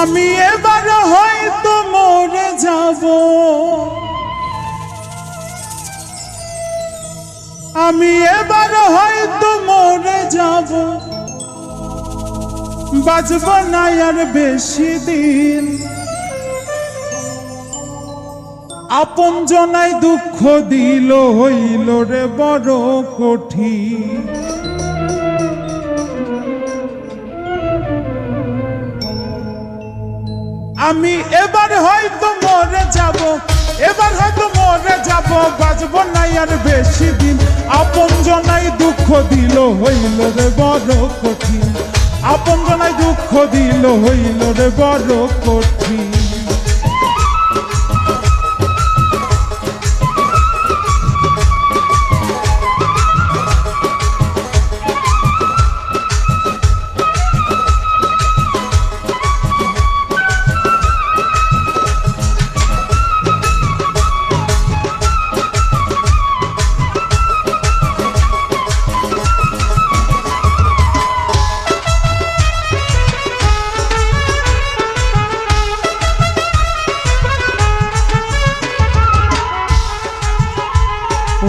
আমি এবার হয়তো মরে যাব। আমি এবার হয়তো মরে যাব। বাজব না আর বেশি দিন। আপন জনাই দুঃখ দিল, হইল রে বড় কঠিন। আমি এবার হয়তো মরে যাব, এবার হয়তো মরে যাব বাজব নাই আর বেশি দিন। আপন জনাই দুঃখ দিল, হইল রে বড় কঠিন। আপন জনাই দুঃখ দিল, হইল রে বড় কঠিন।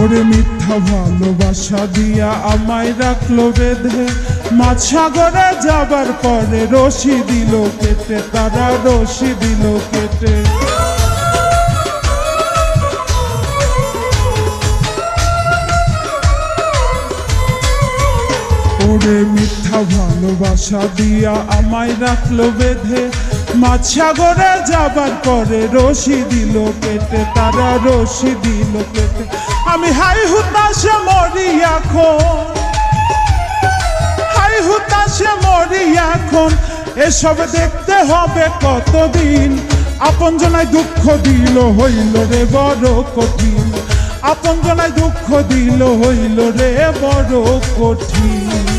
ওরে মিথ্যা ভালোবাসা দিয়া আমায় রাখল বেঁধে। মাছ সাগরে যাবার পরে রশি দিল কেটে, তারা রশি দিল কেটে। ওরে মিথ্যা ভালোবাসা দিয়া আমায় রাখল বেঁধে। মাছ সাগরে যাবার পরে রশি দিল কেটে তারা রশি দিল কেটে আমি হাই হুতাশে মরি এখন। হাই হুতাশে মরি এখন। এসব দেখতে হবে কতদিন? আপন জনায় দুঃখ দিল, হইল রে বড় কঠিন। আপন জনায় দুঃখ দিল, হইল রে বড় কঠিন।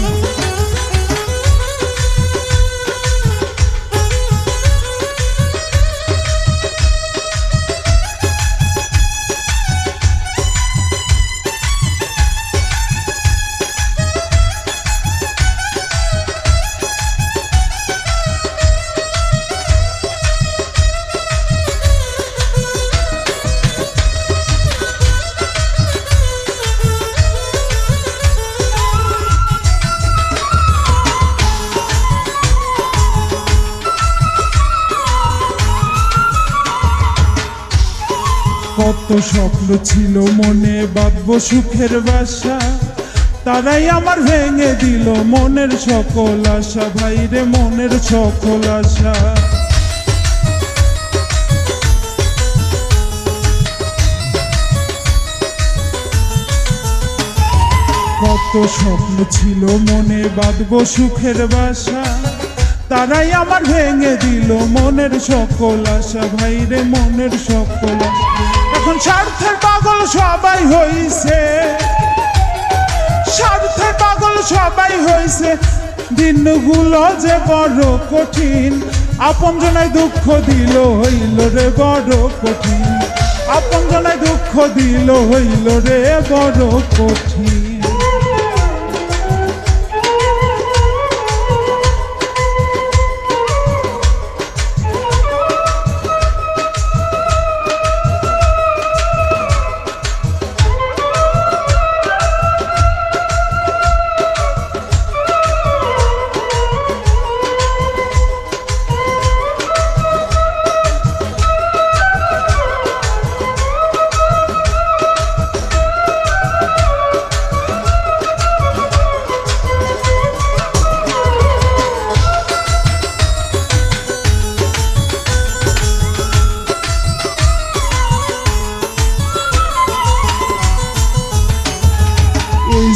কত স্বপ্ন ছিল মনে, বাঁধব সুখের বাসা। তারাই আমার ভেঙে দিল মনের সকল আশা। ভাইরে, মনের সকল আশা। কত স্বপ্ন ছিল মনে, বাঁধব সুখের বাসা। তারাই আমার ভেঙে দিল মনের সকল আশা। ভাইরে, মনের সকল আশা। এখন স্বার্থের পাগল সবাই হইছে। স্বার্থের পাগল সবাই হয়েছে দিনগুলো যে বড় কঠিন, আপন জনায় দুঃখ দিল হইল রে বড় কঠিন। আপন জনায় দুঃখ দিল হইল রে বড় কঠিন।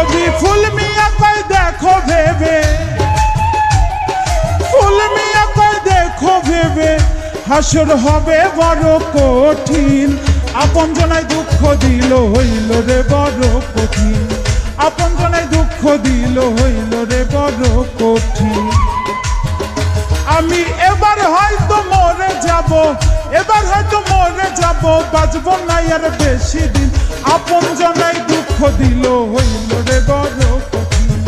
কবি ফুল মিয়া কয় দেখো ভেবে, ফুল মিয়া কয় দেখো ভেবে, হাসর হবে বড় কঠিন। আপন জনায় দুঃখ দিল হইল রে বড় কঠিন। আপন জনায় দুঃখ দিল হইল রে বড় কঠিন। আমি এবার হয়তো মরে যাব, এবার হয়তো মরে যাব, বাঁচব না আর বেশি দিন। আপন জনাই দুঃখ দিল হইল রে বড় কঠিন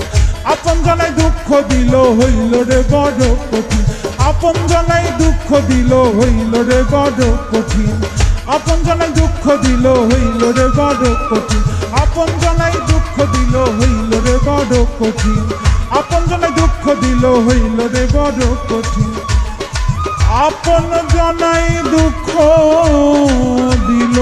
আপন জনাই দুঃখ দিল হইল রে বড় কঠিন আপন জনাই দুঃখ দিল হইল রে বড় কঠিন আপন জনাই দুঃখ দিল হইল রে বড় কঠিন আপন জনাই দুঃখ দিল হইল রে বড় কঠিন আপন জনাই দুঃখ দিল হইল রে বড় কঠিন আপন জনাই দুঃখ দিল।